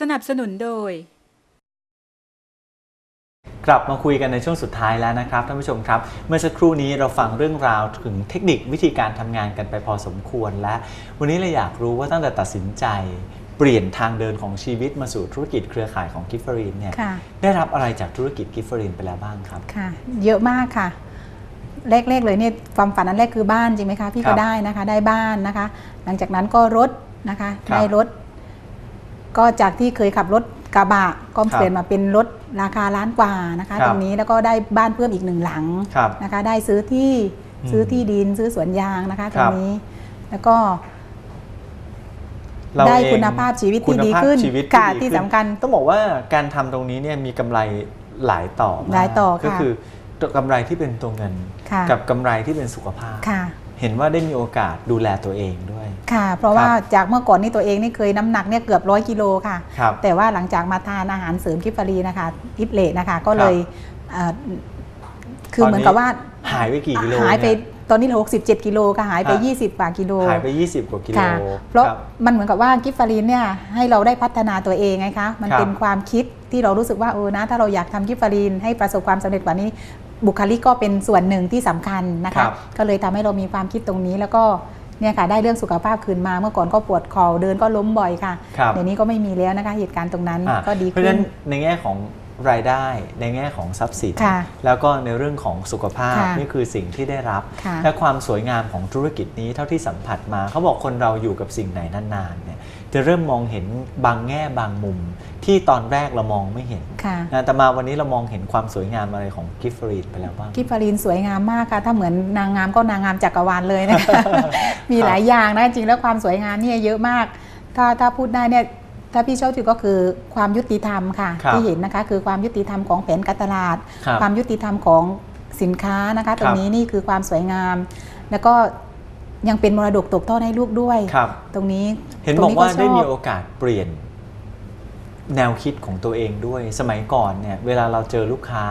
สนับสนุนโดย กลับมาคุยกันในช่วงสุดท้ายแล้วนะครับท่านผู้ชมครับ เมื่อสักครู่นี้เราฟังเรื่องราวถึงเทคนิควิธีการทำงานกันไปพอสมควรและวันนี้เราอยากรู้ว่าตั้งแต่ตัดสินใจเปลี่ยนทางเดินของชีวิตมาสู่ธุรกิจเครือข่ายของกิฟเฟอรีนเนี่ยค่ะได้รับอะไรจากธุรกิจกิฟเฟอรีนไปแล้วบ้างครับค่ะ เยอะมากค่ะแรกๆเลยเนี่ยความฝันอันแรกคือบ้านจริงไหมคะพี่ครัก็บได้นะคะ ได้บ้านนะคะ หลังจากนั้นก็รถนะคะครับได้รถ ก็จากที่เคยขับรถกระบะก็ครับเปลี่ยนมาเป็นรถราคาล้านกว่านะคะครับตรงนี้แล้วก็ได้บ้านเพิ่มอีกหนึ่งหลังครับนะคะ ได้ซื้อที่อืมซื้อที่ดินซื้อสวนยางนะคะตครรังบนี้แล้วก็เราได้เองคุณภาพชีวิตที่คุณดีภาพขึ้นชีวิตค่ะดีที่ขึ้นสำคัญต้องบอกว่าการทำตรงนี้เนี่ยมีกำไรหลายต่อมกหลายต่อค่ะก็คือตัวกำไรที่เป็นตัวเงินค่ะกับกำไรที่เป็นสุขภาพค่ะเห็นว่าได้มีโอกาสดูแลตัวเองด้วย ค่ะ เพราะว่าครับจากเมื่อก่อนนี่ตัวเองนี่เคยน้ำหนักเนี่ยเกือบร้อยกิโลค่ะ ครับ แต่ว่าหลังจากมาทานอาหารเสริมกิฟฟารีนะคะอิฟเลนะคะก็เลยเอ่อคือเหมือนกับว่าหายไปกี่กิโลหายไปเนี่ ตอนนี้เหลือ67 กิโลค่ะหายไป ฮะ 20กว่ากิโล หายไป 20 กว่ากิโลค่ะเพราะคบมันเหมือนกับว่ากิฟฟารีนเนี่ยให้เราได้พัฒนาตัวเองไงคะ มันครับเป็นความคิดที่เรารู้สึกว่าเออนะ ถ้าเราอยากทำกิฟฟารีนให้ประสบความสำเร็จกว่านี้ บุคลิกก็เป็นส่วนหนึ่งที่สำคัญนะครัคะ บก็เลยทำให้เรามีความคิดตรงนี้แล้วก็ เนี่ยค่ะได้เรื่องสุขภาพคืนมาเมื่อก่อนก็ปวดคอเดินก็ล้มบ่อยค่ะครับเดี๋ยวนี้ก็ไม่มีแล้วนะคะเหตุการณ์ตรงนั้นอะก็ดีเพราะขึ้ฉะนนั้นในแง่ของรายได้ในแง่ของทรัพย์สินค่ะแล้วก็ในเรื่องของสุขภาพค่ะนี่คือสิ่งที่ได้รับค่ะและความสวยงามของธุรกิจนี้เท่าที่สัมผัสมาเขาบอกคนเราอยู่กับสิ่งไหนนานๆเนี่ย จะเริ่มมองเห็นบางแง่บางมุม ที่ตอนแรกเรามองไม่เห็นค่ะนะแต่มาวันนี้เรามองเห็นความสวยงามอะไรของกิฟฟรีนไปแล้วบ้างกิฟฟารีนสวยงามมากค่ะ ถ้าเหมือนนางงามก็นางงามจักรวาลเลยนะคะ มีหลายอย่างนะจริงแล้วความสวยงามเนี่ยเยอะมาก ถ้าถ้าพูดได้เนี่ยถ้าพี่ชอบถือก็คือความยุติธรรมค่ะครับที่เห็นนะคะคือความยุติธรรมของแผนการตลาดครับความยุติธรรมของสินค้านะคะ ตรงนี้นี่คือความสวยงาม แล้วก็ยังเป็นมรดกตกทอดให้ลูกด้วยครับตรงนี้ เห็นตรบงอกว่าชได้มีบโอกาสเปลี่ยนแนวคิดของตัวเองด้วย สมัยก่อนเนี่ยเวลาเราเจอลูกค้า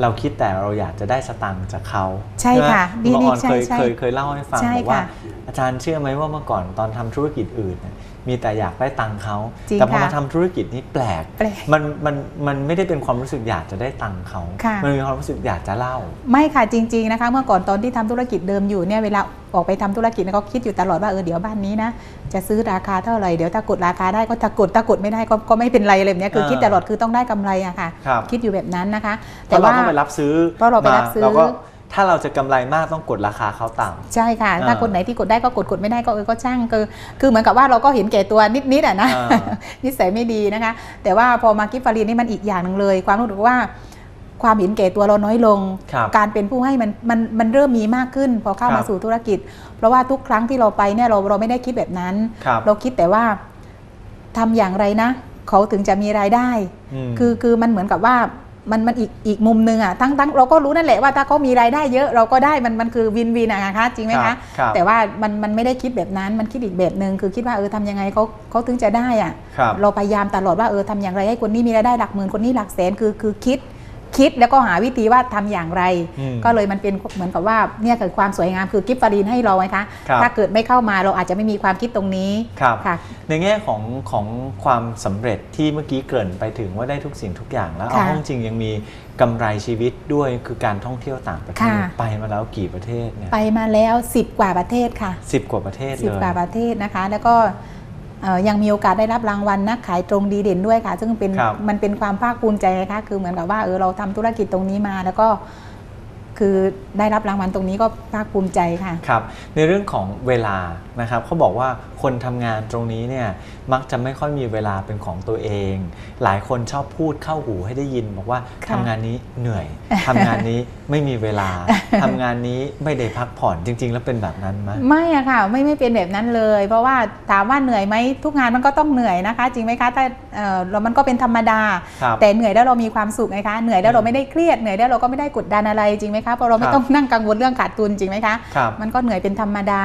เราคิดแต่เราอยากจะได้สตังค์จากเขาใช่ค่ะไหมนี่คุณหมอออนใช่เคยใช่เคยเคยเล่าให้ฟังใช่บอกว่าค่ะอาจารย์เชื่อไหมว่าเมื่อก่อนตอนทำธุรกิจอื่นเนี่ยมีแต่อยากได้ตังค์เขาจริงแต่พอค่ะมาทำธุรกิจนี้แปลกแปลกมันมันมันไม่ได้เป็นความรู้สึกอยากจะได้ตังค์เขาค่ะมันมีความรู้สึกอยากจะเล่า ไม่ค่ะจริง ๆนะคะ เมื่อก่อนตอนที่ทำธุรกิจเดิมอยู่เนี่ยเวลาออกไปทำธุรกิจเนี่ยก็คิดอยู่ตลอดว่าเออเดี๋ยวบ้านนี้นะจะซื้อราคาเท่าไหร่เดี๋ยวถ้ากดราคาได้ก็ถ้ากดถ้ากดไม่ได้ก็ก็ไม่เป็นไรอะไรแบบเนี้ยคืออ่าคิดตลอดคือต้องได้กำไรอะค่ะครับคิดอยู่แบบนั้นนะคะเพราะเราต้องไปรับซื้อเพราะเราไปรับซื้อมเราก็ถ้าเราจะกำไรมากต้องกดราคาเขาต่ำใช่ค่ะอ่าถ้ากดไหนที่กดได้ก็กดกดไม่ได้ก็เออก็ช่างคือคือเหมือนกับว่าเราก็เห็นแก่ตัวนิดๆอะนะอ่านิสัยไม่ดีนะคะ แต่ว่าพอมากิฟฟารีนนี่มันอีกอย่างหนึ่งเลย ความรู้สึกว่าความเห็นแก่ตัวเราน้อยลงครับการเป็นผู้ให้มันมันมันเริ่มมีมากขึ้น พอเข้าครับมาสู่ธุรกิจ เพราะว่าทุกครั้งที่เราไปเนี่ยเราเราไม่ได้คิดแบบนั้นครับเราคิดแต่ว่าทำอย่างไรนะ เขาถึงจะมีรายได้มคือคือมันเหมือนกับว่า มันมันอีกอีกมุมหนึ่งอะทั้งทั้งเราก็รู้นั่นแหละว่าถ้าเขามีรายได้เยอะเราก็ได้มันมันคือวินวินอะนะคะจริงไหมครัคะบครับแต่ว่ามันมันไม่ได้คิดแบบนั้นมันคิดอีกแบบหนึ่งคือคิดว่าเออทำยังไงเขาเขาถึงจะได้อะครับเราพยายามตลอดว่าเออทำอย่างไรให้คนนี้มีรายได้หลักหมื่นคนนี้หลักแสนคือคือคิด คิดแล้วก็หาวิธีว่าทำอย่างไรอืมก็เลยมันเป็นเหมือนกับว่าเนี่ยคือความสวยงามคือกิฟฟารีนให้เราไงคะครับถ้าเกิดไม่เข้ามาเราอาจจะไม่มีความคิดตรงนี้ครับค่ะในแง่ของของความสำเร็จที่เมื่อกี้เกริ่นไปถึงว่าได้ทุกสิ่งทุกอย่างแล้วเอาค่ะห้องจริงยังมีกำไรชีวิตด้วยคือการท่องเที่ยวต่างประเทศค่ะไปมาแล้วกี่ประเทศเนี่ยไปมาแล้ว 10 กว่าประเทศค่ะสิบกว่าประเทศสิบเลยกว่าประเทศนะคะ แล้วก็เอ่อ ยังมีโอกาสได้รับรางวัลนักขายตรงดีเด่นด้วยค่ะ ซึ่งเป็นครับมันเป็นความภาคภูมิใจนะคะคือเหมือนกับว่าเออเราทำธุรกิจตรงนี้มา แล้วก็ คือได้รับรางวัลตรงนี้ก็ภาคภูมิใจค่ะ ครับ ในเรื่องของเวลานะครับเขาบอกว่าคนทำงานตรงนี้เนี่ยมักจะไม่ค่อยมีเวลาเป็นของตัวเอง หลายคนชอบพูดเข้าหูให้ได้ยิน บอกว่าค่ะทำงานนี้เหนื่อยทำงานนี้ไม่มีเวลาทำงานนี้ไม่ได้พักผ่อนจริง ๆ แล้วเป็นแบบนั้นไหมไม่อะค่ะไม่ไม่เป็นแบบนั้นเลย เพราะว่าถามว่าเหนื่อยไหมทุกงานมันก็ต้องเหนื่อยนะคะ จริงไหมคะถ้าเอ่อเรามันก็เป็นธรรมดาครับแต่เหนื่อยแล้วเรามีความสุขไงคะเหนื่อยแล้วเราไม่ได้เครียดเหนื่อยแล้วเราก็ไม่ได้กดดันอะไรจริงไหมคะเพราะเราไม่ครับต้องนั่งกังวลเรื่องขาดทุนจริงไหมคะครับมันก็เหนื่อยเป็นธรรมดา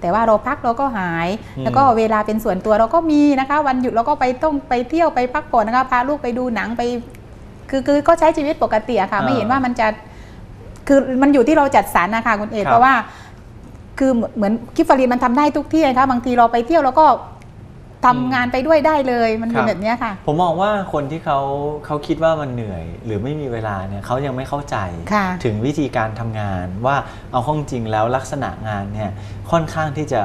แต่ว่าเราพักเราก็หายอืมแล้วก็เวลาเป็นส่วนตัวเราก็มีนะคะ วันหยุดเราก็ไปต้องไปเที่ยวไปพักผ่อนนะคะพาลูกไปดูหนังไปคือคือก็ใช้ชีวิตปกติอะค่ะ ไม่เห็นว่ามันจะคือมันอยู่ที่เราจัดสรรนะคะคุณเอกครับเพราะว่า คือเหมือนคิฟฟารีนมันทำได้ทุกที่นะคะบางทีเราไปเที่ยวเราก็ ทำงานไปด้วยได้เลยมันเป็ครันบแบบเนี้ยค่ะ ผมมองว่าคนที่เขาเขาคิดว่ามันเหนื่อย หรือไม่มีเวลาเนี่ยเขายังไม่เข้าใจค่ะถึงวิธีการทำงานว่าเอาข้อจริงแล้วลักษณะงานเนี่ยค่อนข้างที่จะ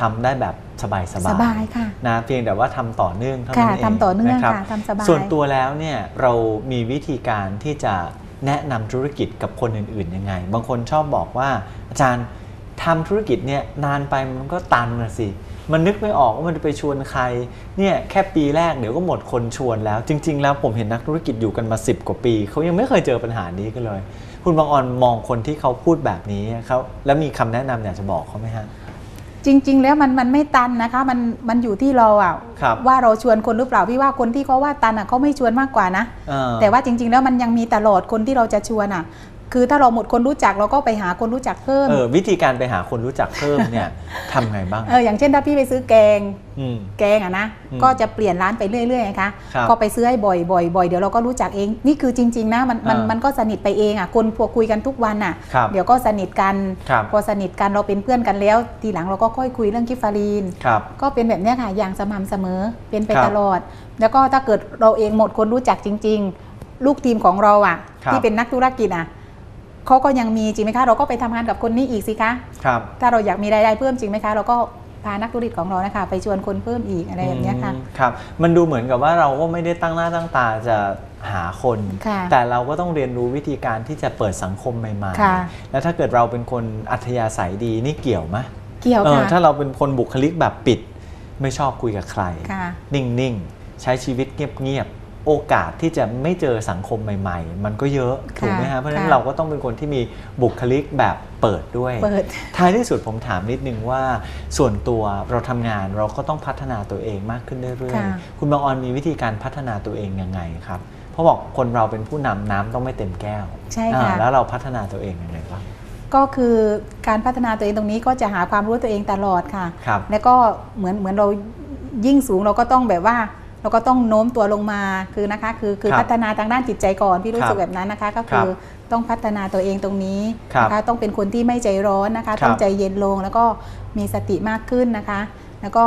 ทำได้แบบสบายๆสบายค่ะนะเพียงแต่ว่าทำต่อเนื่องเท่าค่ะนั้นเองทำต่อเนื่องะรับค่ะทำสบายส่วนตัวแล้วเนี่ยเรามีวิธีการที่จะแนะนำธุรกิจกับคนอื่นๆยังไง บางคนชอบบอกว่าอาจารย์ ทำธุรกิจเนี่ยนานไปมันก็ตันนะสิ มันนึกไม่ออกว่ามันจะไปชวนใครเนี่ยแค่ปีแรกเดี๋ยวก็หมดคนชวนแล้ว จริง ๆ แล้วผมเห็นนักธุรกิจอยู่กันมา 10 กว่าปี เขายังไม่เคยเจอปัญหานี้กันเลย คุณบางออนมองคนที่เขาพูดแบบนี้เขาแล้วมีคำแนะนำอยากจะบอกเขาไหมฮะจริง ๆ แล้วมันมันไม่ตันนะคะมันมันอยู่ที่เราอะครับว่าเราชวนคนหรือเปล่าพี่ว่าคนที่เขาว่าตันอะเขาไม่ชวนมากกว่านะเออแต่ว่าจริง ๆ แล้วมันยังมีตลอดคนที่เราจะชวนอะ คือถ้าเราหมดคนรู้จักเราก็ไปหาคนรู้จักเพิ่มเออวิธีการไปหาคนรู้จักเพิ่มเนี่ยทำไงบ้างเอออย่างเช่นถ้าพี่ไปซื้อแกงอืมแกงอะนะอืมก็จะเปลี่ยนร้านไปเรื่อยๆนะคะครับก็ไปซื้อให้บ่อยบ่อยบ่อยเดี๋ยวเราก็รู้จักเองนี่คือจริง ๆ นะมันมันอ่ามัมันก็สนิทไปเองอะคนพวกคุยกันทุกวันอะครับเดี๋ยวก็สนิทกันครับพอสนิทกันเราเป็นเพื่อนกันแล้ว ทีหลังเราก็ค่อยคุยเรื่องกิฟฟารีนครับก็เป็นแบบเนี้ยค่ะอย่างสม่ำเสมอเป็นไปครับตลอด แล้วก็ถ้าเกิดเราเองหมดคนรู้จักจริง ๆ ลูกทีมของเราอะครับที่เป็นนักธุรกิจอะ เขาก็ยังมีจริงไหมคะ เราก็ไปทำงานกับคนนี้อีกสิคะครับถ้าเราอยากมีรายได้เพิ่มจริงไหมคะ เราก็พานักธุรกิจของเรานะคะไปชวนคนเพิ่มอีกอะไรแบบเนี้ยค่ะอืมครับมันดูเหมือนกับว่าเราก็ไม่ได้ตั้งหน้าตั้งตาจะหาคนค่ะแต่เราก็ต้องเรียนรู้วิธีการที่จะเปิดสังคมใหม่ค่ะๆแล้วถ้าเกิดเราเป็นคนอัธยาศัยดีนี่เกี่ยวไหมเกี่ยวเออค่ะถ้าเราเป็นคนบุคลิกแบบปิด ไม่ชอบคุยกับใครค่ะนิ่งๆ ใช้ชีวิตเงียบๆ โอกาสที่จะไม่เจอสังคมใหม่ ๆ มันก็เยอะถูกไหมฮะเพราะฉะนั้นค่ะเราก็ต้องเป็นคนที่มีบุคลิกแบบเปิดด้วยเปิดท้ายที่สุดผมถามนิดนึงว่า ส่วนตัวเราทำงานเราก็ต้องพัฒนาตัวเองมากขึ้นเรื่อยค่ะๆคุณบางออนมีวิธีการพัฒนาตัวเองยังไงครับเพราะบอกคนเราเป็นผู้นำน้ำต้องไม่เต็มแก้วใช่ค่ะอ่าแล้วเราพัฒนาตัวเองยังไงบ้างก็คือการพัฒนาตัวเองตรงนี้ก็จะหาความรู้ตัวเองตลอดค่ะครับแล้วก็เหมือนเหมือนเรายิ่งสูงเราก็ต้องแบบว่า เราก็ต้องโน้มตัวลงมาคือนะคะคือคือครับพัฒนาทางด้านจิตใจก่อนพี่รู้ครับสึกแบบนั้นนะคะ ก็คือต้องพัฒนาตัวเองตรงนี้ครับนะคะต้องเป็นคนที่ไม่ใจร้อนนะคะครับต้องใจเย็นลงแล้วก็มีสติมากขึ้นนะคะ แล้วก็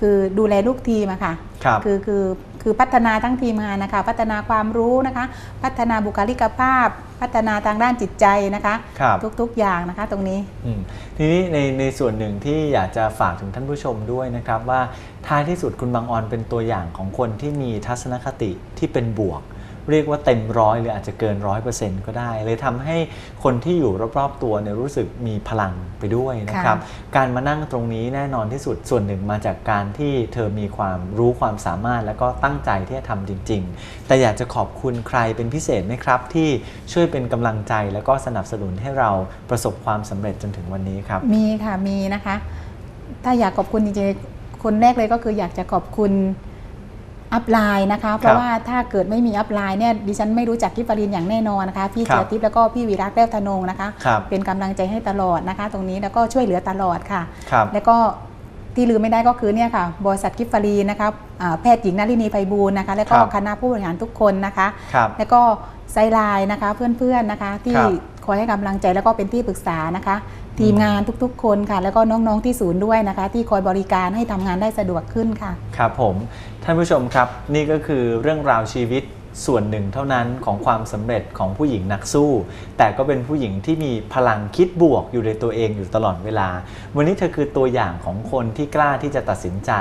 คือดูแลลูกทีมอะค่ะครับ คือคือคือพัฒนาทั้งทีมงานนะคะ พัฒนาความรู้นะคะ พัฒนาบุคลิกภาพ พัฒนาทางด้านจิตใจนะคะ ครับ ทุกๆอย่างนะคะตรงนี้ อืมทีนี้ในในส่วนหนึ่งที่อยากจะฝากถึงท่านผู้ชมด้วยนะครับว่าท้ายที่สุดคุณบางออนเป็นตัวอย่างของคนที่มีทัศนคติที่เป็นบวก เรียกว่าเต็มร้อยหรืออาจจะเกินร้อยเปอร์เซ็นต์ก็ได้ เลยทำให้คนที่อยู่รอบๆตัวเนี่ยรู้สึกมีพลังไปด้วยนะครับ การมานั่งตรงนี้แน่นอนที่สุดส่วนหนึ่งมาจากการที่เธอมีความรู้ความสามารถ แล้วก็ตั้งใจที่จะทำจริง ๆ แต่อยากจะขอบคุณใครเป็นพิเศษไหมครับ ที่ช่วยเป็นกำลังใจแล้วก็สนับสนุนให้เราประสบความสำเร็จจนถึงวันนี้ครับ มีค่ะมีนะคะ ถ้าอยากขอบคุณจริงๆคนแรกเลยก็คืออยากจะขอบคุณ อัพไลน์นะคะ เพราะว่าถ้าเกิดไม่มีอัพไลน์เนี่ยดิฉันไม่รู้จักกิฟฟารินอย่างแน่นอนนะคะ พี่ครับเจียทิพย์แล้วก็พี่วีรักแก้วธนงนะคะครับเป็นกำลังใจให้ตลอดนะคะ ตรงนี้แล้วก็ช่วยเหลือตลอดค่ะครับแล้วก็ที่ลืมไม่ได้ก็คือเนี่ยค่ะบริษัทกิฟฟารีนะคะอ่าแพทย์หญิงนารินีไพบูลย์นะคะ แล้วก็ครับคณะผู้บริหารทุกคนนะคะครับแล้วก็ไซไลน์นะคะเพื่อนๆนะคะที่ คอยให้กำลังใจแล้วก็เป็นที่ปรึกษานะคะ ทีมงานทุกๆ คนค่ะ แล้วก็น้องๆที่ศูนย์ด้วยนะคะ ที่คอยบริการให้ทำงานได้สะดวกขึ้นค่ะ ครับผมท่านผู้ชมครับ นี่ก็คือเรื่องราวชีวิตส่วนหนึ่งเท่านั้นของความสำเร็จของผู้หญิงนักสู้ แต่ก็เป็นผู้หญิงที่มีพลังคิดบวกอยู่ในตัวเองอยู่ตลอดเวลา วันนี้เธอคือตัวอย่างของคนที่กล้าที่จะตัดสินใจ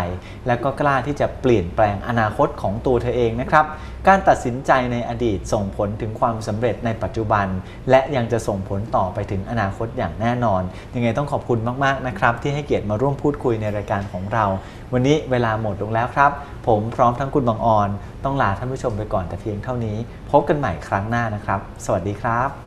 และก็กล้าที่จะเปลี่ยนแปลงอนาคตของตัวเธอเองนะครับ การตัดสินใจในอดีตส่งผลถึงความสำเร็จในปัจจุบัน และยังจะส่งผลต่อไปถึงอนาคตอย่างแน่นอน ยังไงต้องขอบคุณมากๆนะครับ ที่ให้เกียรติมาร่วมพูดคุยในรายการของเรา วันนี้เวลาหมดลงแล้วครับ ผมพร้อมทั้งคุณบางออน ต้องลาท่านผู้ชมไปก่อนแต่เพียงเท่านี้ พบกันใหม่ครั้งหน้านะครับ สวัสดีครับ